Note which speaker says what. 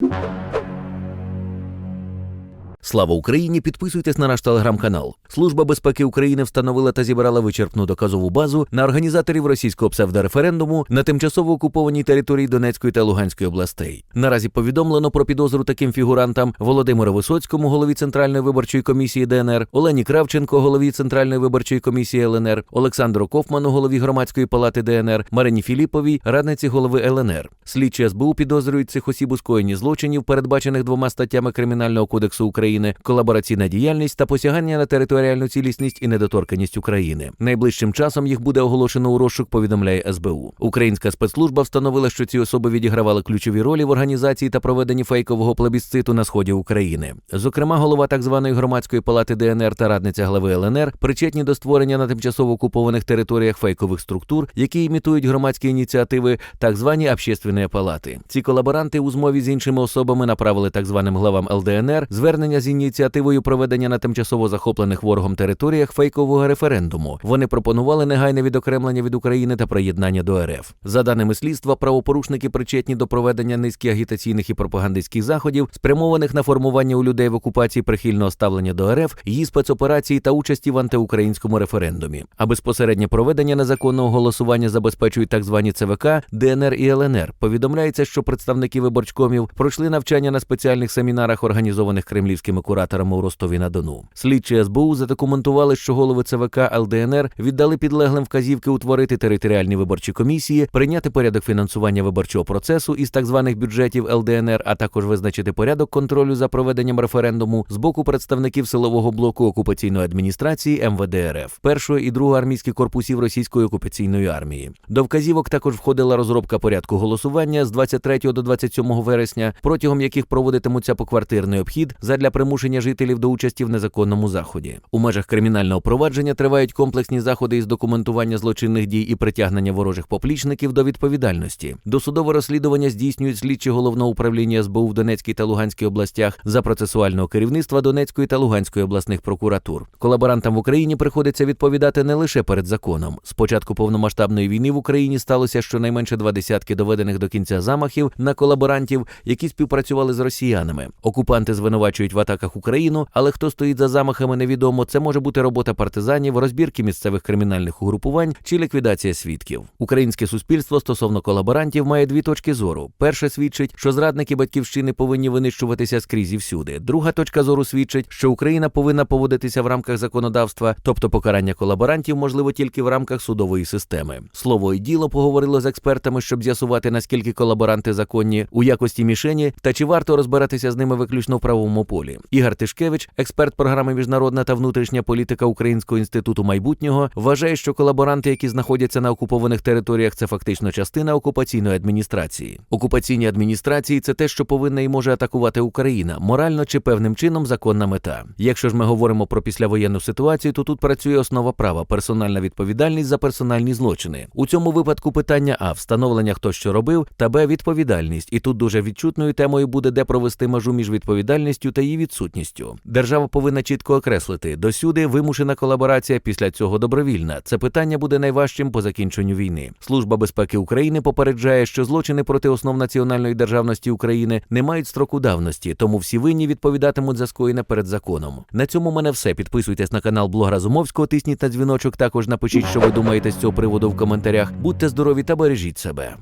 Speaker 1: you. Слава Україні! Підписуйтесь на наш телеграм-канал. Служба безпеки України встановила та зібрала вичерпну доказову базу на організаторів російського псевдореферендуму на тимчасово окупованій території Донецької та Луганської областей. Наразі повідомлено про підозру таким фігурантам Володимиру Висоцькому, голові Центральної виборчої комісії ДНР, Олені Кравченко, голові Центральної виборчої комісії ЛНР, Олександру Кофману, голові громадської палати ДНР, Марині Філіповій, радниці голови ЛНР. Слідчі СБУ підозрюють цих осіб у скоєнні злочинів, передбачених двома статтями Кримінального кодексу України колабораційна діяльність та посягання на територіальну цілісність і недоторканність України. Найближчим часом їх буде оголошено у розшук. Повідомляє СБУ. Українська спецслужба встановила, що ці особи відігравали ключові ролі в організації та проведенні фейкового плебісциту на сході України. Зокрема, голова так званої громадської палати ДНР та радниця глави ЛНР причетні до створення на тимчасово окупованих територіях фейкових структур, які імітують громадські ініціативи, так звані общественні палати. Ці колаборанти у змові з іншими особами направили так званим главам ЛДНР звернення з ініціативою проведення на тимчасово захоплених ворогом територіях фейкового референдуму. Вони пропонували негайне відокремлення від України та приєднання до РФ. За даними слідства, правопорушники причетні до проведення низки агітаційних і пропагандистських заходів, спрямованих на формування у людей в окупації прихильного ставлення до РФ, її спецоперації та участі в антиукраїнському референдумі. А безпосереднє проведення незаконного голосування забезпечують так звані ЦВК, ДНР і ЛНР. Повідомляється, що представники виборчкомів пройшли навчання на спеціальних семінарах, організованих кремлівськими кураторами у Ростові на Дону. Слідчі СБУ задокументували, що голови ЦВК ЛДНР віддали підлеглим вказівки утворити територіальні виборчі комісії, прийняти порядок фінансування виборчого процесу із так званих бюджетів ЛДНР, а також визначити порядок контролю за проведенням референдуму з боку представників силового блоку окупаційної адміністрації МВД РФ, першої і другої армійських корпусів російської окупаційної армії. До вказівок також входила розробка порядку голосування з 23 до 27 вересня, протягом яких проводитимуться поквартирний обхід задля примушення жителів до участі в незаконному заході. У межах кримінального провадження тривають комплексні заходи із документування злочинних дій і притягнення ворожих поплічників до відповідальності. Досудове розслідування здійснюють слідчі головного управління СБУ в Донецькій та Луганській областях за процесуального керівництва Донецької та Луганської обласних прокуратур. Колаборантам в Україні приходиться відповідати не лише перед законом. З початку повномасштабної війни в Україні сталося щонайменше два десятки доведених до кінця замахів на колаборантів, які співпрацювали з росіянами. Окупанти звинувачують в атаках Україну, але хто стоїть за замахами, невідомо. Це може бути робота партизанів, розбірки місцевих кримінальних угрупувань чи ліквідація свідків. Українське суспільство стосовно колаборантів має дві точки зору. Перша свідчить, що зрадники батьківщини повинні винищуватися скрізь і всюди. Друга точка зору свідчить, що Україна повинна поводитися в рамках законодавства, тобто покарання колаборантів можливо тільки в рамках судової системи. Слово і діло поговорило з експертами, щоб з'ясувати наскільки колаборанти законні у якості мішені та чи варто розбиратися з ними виключно в правовому полі. Ігор Тишкевич, експерт програми Міжнародна та внутрішня політика Українського інституту майбутнього, вважає, що колаборанти, які знаходяться на окупованих територіях, це фактично частина окупаційної адміністрації. Окупаційні адміністрації це те, що повинна і може атакувати Україна, морально чи певним чином законна мета. Якщо ж ми говоримо про післявоєнну ситуацію, то тут працює основа права, персональна відповідальність за персональні злочини. У цьому випадку питання А встановлення хто що робив, та Б відповідальність. І тут дуже відчутною темою буде де провести межу між відповідальністю та її відсутністю. Держава повинна чітко окреслити досюди вимушена колаборація, після цього добровільна. Це питання буде найважчим по закінченню війни. Служба безпеки України попереджає, що злочини проти основ національної державності України не мають строку давності, тому всі винні відповідатимуть за скоєне перед законом. На цьому мене все. Підписуйтесь на канал Блога Зумовського, тисніть на дзвіночок. Також напишіть, що ви думаєте з цього приводу в коментарях. Будьте здорові та бережіть себе.